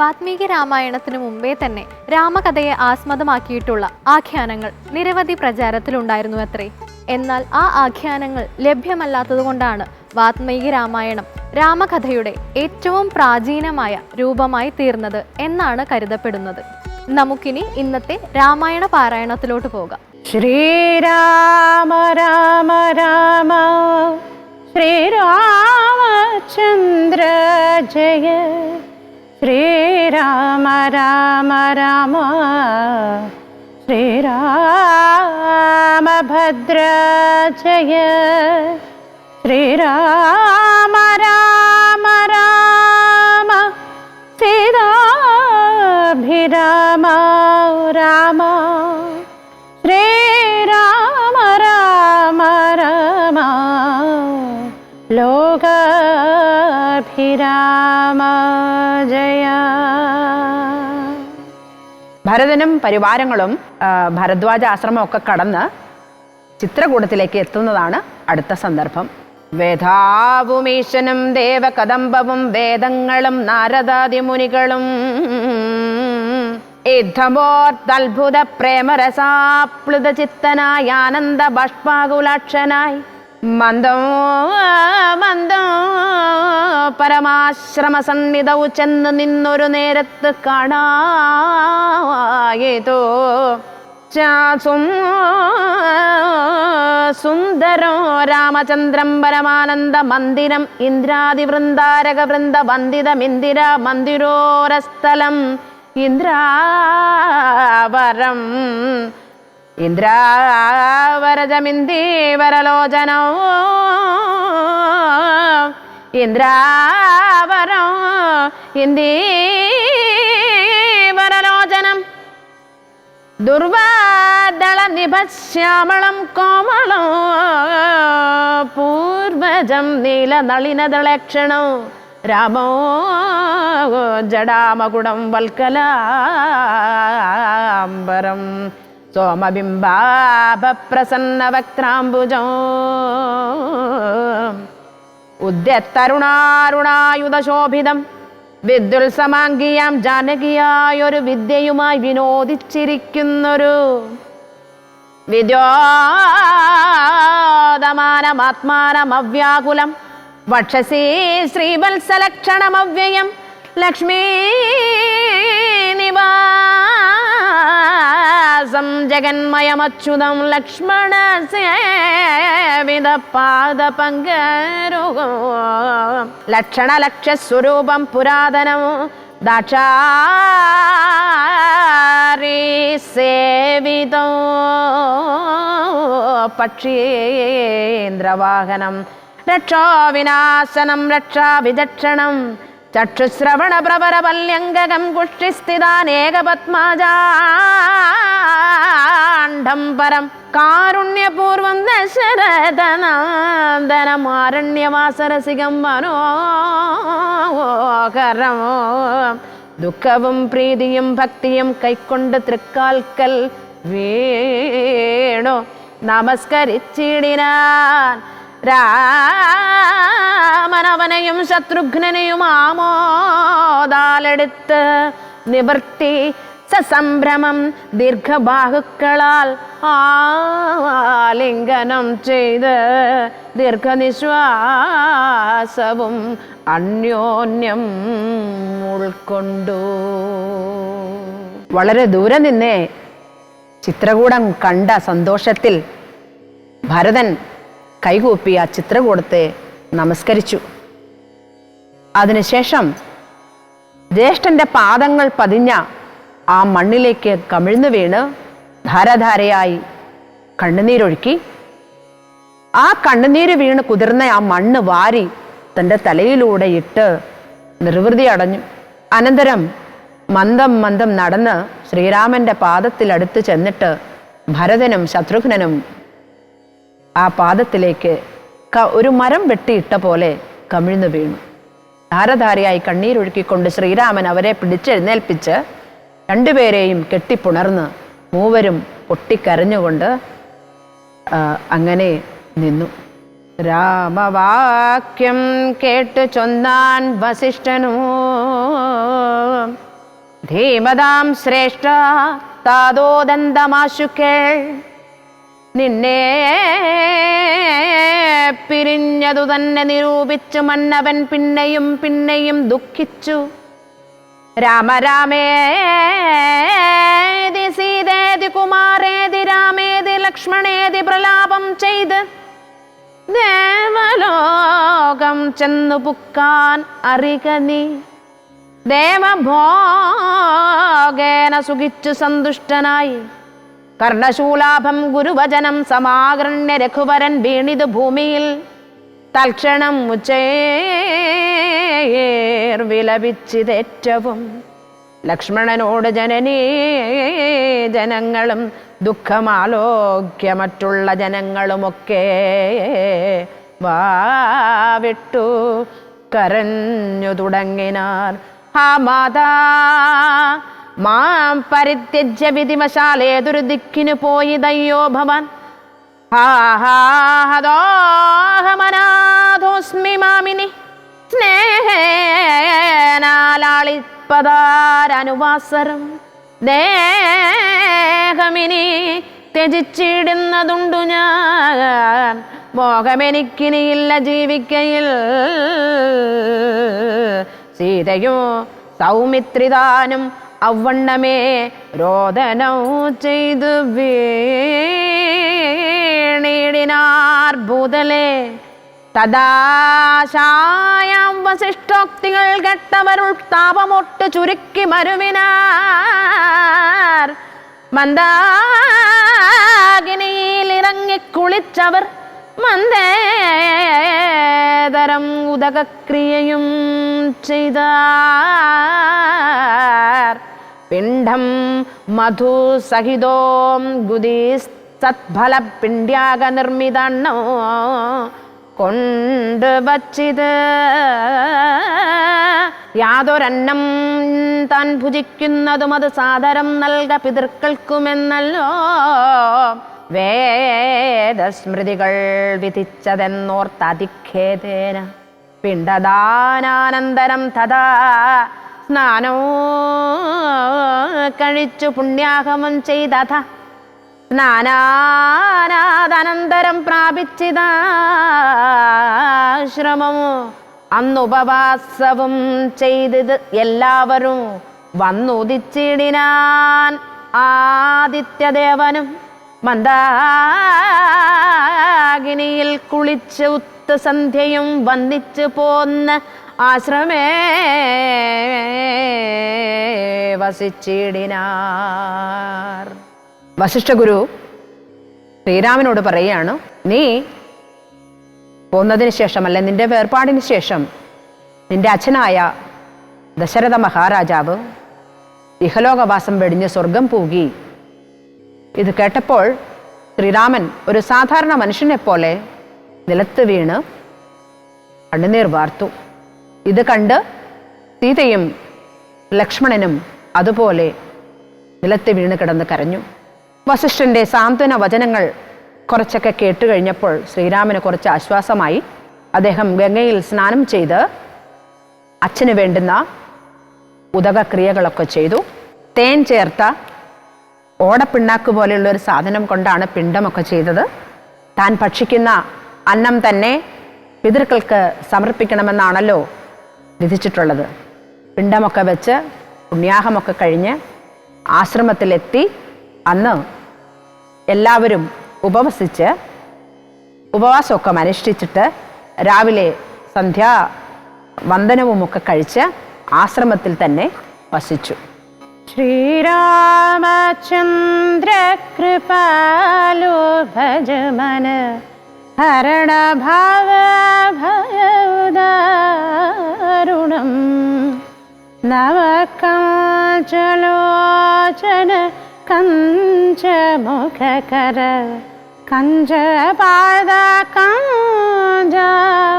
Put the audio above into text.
വാത്മീകി രാമായണത്തിനു മുമ്പേ തന്നെ രാമകഥയെ ആസ്മദമാക്കിയിട്ടുള്ള ആഖ്യാനങ്ങൾ നിരവധി പ്രചാരത്തിലുണ്ടായിരുന്നു അത്രേ എന്നാൽ ആ ആഖ്യാനങ്ങൾ ലഭ്യമല്ലാത്തതുകൊണ്ടാണ് വാത്മീകി രാമായണം രാമകഥയുടെ ഏറ്റവും പ്രാചീനമായ രൂപമായി തീർന്നത് എന്നാണ് കരുതപ്പെടുന്നത്. നമുക്കിനി ഇന്നത്തെ രാമായണ പാരായണത്തിലോട്ട് പോകാം. ശ്രീരാമ രാമ രാമ ശ്രീരാമചന്ദ്ര ജയ. श्रीराम राम राम। श्रीराम भद्रचय श्रीराम राम राम। सीताभिराम राम। श्रीराम राम राम। लोक ലോകാഭിരാമ ജയ. ഭരതനും പരിവാരങ്ങളും ഭരദ്വാജ ആശ്രമം ഒക്കെ കടന്ന് ചിത്രകൂടത്തിലേക്ക് എത്തുന്നതാണ് അടുത്ത സന്ദർഭം. വേദാവുമീശനും ദേവകദംബവും വേദങ്ങളും നാരദാദിമുനികളും. യുദ്ധമോർത്തത്ഭുത പ്രേമരസാപ്ലുത ചിത്തനായി ആനന്ദ ബാഷ്പാകുലാക്ഷനായി മന്ദോ മന്ദം. ചെന്ന് നിന്നൊരു നേരത്ത് കാണായതോ. ചാസും സുന്ദരോ രാമചന്ദ്രം പരമാനന്ദ മന്ദിരം ഇന്ദ്രാദി വൃന്ദാരക വൃന്ദ വന്ദിതമിന്ദിര മന്ദിരോരസ്ഥലം ഇന്ദ്രാവരം. ఇంద్రావరజమిందీవరలోచనం. ఇంద్రావరం ఇంది ఇందీవరలోచనం. దుర్వాదళ నిభశ్యామళం కోమళం పూర్వజం నీల నళిన దళక్షణం రామో జడామగుణం వల్కలాంబరం. സോമബിംബാഭപ്രസന്ന വക്രാംബുജോ ഉദ്യത്തരുണാരുണായുധശോഭിതം വിദ്യുത്സമാംഗിയാം ജാനകിയായൊരു വിദ്യയുമായി വിനോദിച്ചിരിക്കുന്നൊരു വിദ്യോദമാനമാത്മാനമവ്യാകുലം വക്ഷസി ശ്രീവത്സലക്ഷണമവ്യയം ലക്ഷ്മീ ஜகநாதம் ஜெகன்மயமச்சுதம் லக்ஷ்மண சேவித பாத பங்கருகம் லட்சணலக்ஷஸ்வரூபம் புராதனம் தாட்சாரி சேவிதோ. பட்சேந்திர வாகனம் ரட்சோ விநாசனம் ரட்சா விதட்சணம் ചക്ഷുശ്രവണ പ്രവര പല്യംഗകം കുഷ്ഠിസ്ഥിതാനേകപത്മാജാണ്ഡം പരം കാരുണ്യപൂർവം ദശരഥനാന്ദനമാരണ്യവാസരസികം മനോഹരം ദുഃഖവും പ്രീതിയും ഭക്തിയും കൈക്കൊണ്ട് തൃക്കാൽക്കൽ വേണോ. നമസ്കരിച്ചിടിനാൻ രാമനവനെയും ശത്രുഘ്നനെയും ആമോദാലെടുത്ത് നിവർത്തി സസംഭ്രമം ദീർഘബാഹുക്കളാൽ ആലിംഗനം ചെയ്ത് ദീർഘനിശ്വാസവും അന്യോന്യം ഉൾക്കൊണ്ടു. വളരെ ദൂരെ നിന്നേ ചിത്രകൂടം കണ്ട സന്തോഷത്തിൽ ഭരതൻ കൈകൂപ്പി ആ ചിത്രകൂടത്തെ നമസ്കരിച്ചു. അതിനുശേഷം ജ്യേഷ്ഠന്റെ പാദങ്ങൾ പതിഞ്ഞ ആ മണ്ണിലേക്ക് കമിഴ്ന്നു വീണ് ധാരധാരയായി കണ്ണുനീരൊഴുക്കി. ആ കണ്ണുനീര് വീണ് കുതിർന്ന ആ മണ്ണ് വാരി തന്റെ തലയിലൂടെ ഇട്ട് നിർവൃതി അടഞ്ഞു. അനന്തരം മന്ദം മന്ദം നടന്ന് ശ്രീരാമന്റെ പാദത്തിലടുത്ത് ചെന്നിട്ട് ഭരതനും ശത്രുഘ്നനും ആ പാദത്തിലേക്ക് ഒരു മരം വെട്ടിയിട്ട പോലെ കമിഴ്ന്നു വീണു. ധാരധാരയായി കണ്ണീരൊഴുക്കിക്കൊണ്ട് ശ്രീരാമൻ അവരെ പിടിച്ചെഴുന്നേൽപ്പിച്ച് രണ്ടുപേരെയും കെട്ടിപ്പുണർന്ന് മൂവരും പൊട്ടിക്കരഞ്ഞുകൊണ്ട് അങ്ങനെ നിന്നു. രാമവാക്യം കേട്ട് ചൊന്നാൻ വസിഷ്ഠനു. ധീമതാം ശ്രേഷ്ഠ താതോദന്തമാശു കേൾ നിന്നെ പിരിഞ്ഞതു തന്നെ നിരൂപിച്ചു മന്നവൻ പിന്നെയും പിന്നെയും ദുഃഖിച്ചു. രാമരാമേതി സീതേതി കുമാരേതി രാമേതി ലക്ഷ്മണേതി പ്രലാപം ചെയ്ത് ദേവലോകം ചെന്നു പുക്കാൻ അറിക നീ. ദേവഭോഗേന സുഖിച്ചു സന്തുഷ്ടനായി. കർണശൂലാഭം ഗുരുവചനം സമാകൃണ്യ രഘുവരൻ വീണിതു ഭൂമിയിൽ. തൽക്ഷണം ഉച്ചേർ വിലപിച്ചിതേറ്റവും. ലക്ഷ്മണനോട് ജനനീ ജനങ്ങളും ദുഃഖമാലോക്യ മറ്റുള്ള ജനങ്ങളുമൊക്കെ വാവിട്ടു കരഞ്ഞു തുടങ്ങിനാർ. ഹാ മാതാ മാം പരിത്യജ്യ വിധിവശാൽ ഏതൊരു ദിക്കിനു പോയി ദയ്യോ ഭവാൻ. ഹാഹാഹദോഹമനാഥോസ്മി മാമിനി. സ്നേഹനാലാളിപ്പതാരനുവാസരം ദേഹമിനി ത്യജിച്ചിടുന്നതുണ്ടു ഞാൻ. മോഹമെനിക്കിനിയില്ല ജീവിക്കയിൽ. സീതയോ സൗമിത്രിതാനും അവണ്ണമേ രോദനം ചെയ്തു വീണിടിനാർ ഭൂതലേ. വശിഷ്ടോക്തികൾ കെട്ടവരുൾ താപമൊട്ട് ചുരുക്കി മരുവിനാർ. മന്ദാകിനിയിൽ ഇറങ്ങി കുളിച്ചവർ മന്ദേതരം ഉദകക്രിയയും ചെയ്താർ. പിണ്ഡം മധു സഹിതോം ഗുദീസ്തത്ഫല പിണ്ഡ്യാക നിർമ്മിതണ്ണോ കൊണ്ടുവച്ചിത് യാതൊരന്നം താൻ ഭുജിക്കുന്നതും അത് സാദരം നൽക പിതൃക്കൾക്കുമെന്നല്ലോ. വേദസ്മൃതികൾ വിധിച്ചതെന്നോർത്തതിഖേദേന. പിണ്ടദാനാനന്തരം തഥാ സ്നാനോ കഴിച്ചു പുണ്യാഹമം ചെയ്തഥ. സ്നാനാനാദനന്തരം പ്രാപിച്ചിതാശ്രമമോ അന്നുപവാസവും ചെയ്തത് എല്ലാവരും വന്നുദിച്ചിടിനാൻ ആദിത്യദേവനും മന്ദാഗിനിയിൽ കുളിച്ച് ഉത്തസന്ധ്യയും വന്നിച്ചു പോന്ന് ആശ്രമേ വസിച്ചിടിനാർ. വസിഷ്ഠഗുരു ശ്രീരാമനോട് പറയുകയാണ് നീ പോന്നതിന് ശേഷം അല്ലെ നിന്റെ വേർപാടിന് ശേഷം നിന്റെ അച്ഛനായ ദശരഥ മഹാരാജാവ് ഇഹലോകവാസം വെടിഞ്ഞ് സ്വർഗം പൂകി? ഇത് കേട്ടപ്പോൾ ശ്രീരാമൻ ഒരു സാധാരണ മനുഷ്യനെ പോലെ നിലത്ത് വീണ് കണ്ണുനീർ വാർത്തു. ഇത് കണ്ട് സീതയും ലക്ഷ്മണനും അതുപോലെ നിലത്ത് വീണ് കിടന്ന് കരഞ്ഞു. വസിഷ്ഠന്റെ സാന്ത്വന വചനങ്ങൾ കുറച്ചൊക്കെ കേട്ടു കഴിഞ്ഞപ്പോൾ ശ്രീരാമന് കുറച്ച് ആശ്വാസമായി. അദ്ദേഹം ഗംഗയിൽ സ്നാനം ചെയ്ത് അച്ഛന് വേണ്ടുന്ന ഉദകക്രിയകളൊക്കെ ചെയ്തു. തേൻ ചേർത്ത ഓടപ്പിണ്ണാക്ക് പോലെയുള്ള ഒരു സാധനം കൊണ്ടാണ് പിണ്ടമൊക്കെ ചെയ്തത്. താൻ ഭക്ഷിക്കുന്ന അന്നം തന്നെ പിതൃക്കൾക്ക് സമർപ്പിക്കണമെന്നാണല്ലോ വിധിച്ചിട്ടുള്ളത്. പിണ്ടമൊക്കെ വെച്ച് പുണ്യാഹമൊക്കെ കഴിഞ്ഞ് ആശ്രമത്തിലെത്തി അന്ന് എല്ലാവരും ഉപവസിച്ച് ഉപവാസമൊക്കെ അനുഷ്ഠിച്ചിട്ട് രാവിലെ സന്ധ്യാ വന്ദനവുമൊക്കെ കഴിച്ച് ആശ്രമത്തിൽ തന്നെ വസിച്ചു. ശ്രീരാമചന്ദ്ര കൃപാലു ഭജമന ഹരണ ഭാവ നവകാഞ്ചലോചന കഞ്ചമുഖകര കഞ്ചപാദ കാഞ്ചാരുണം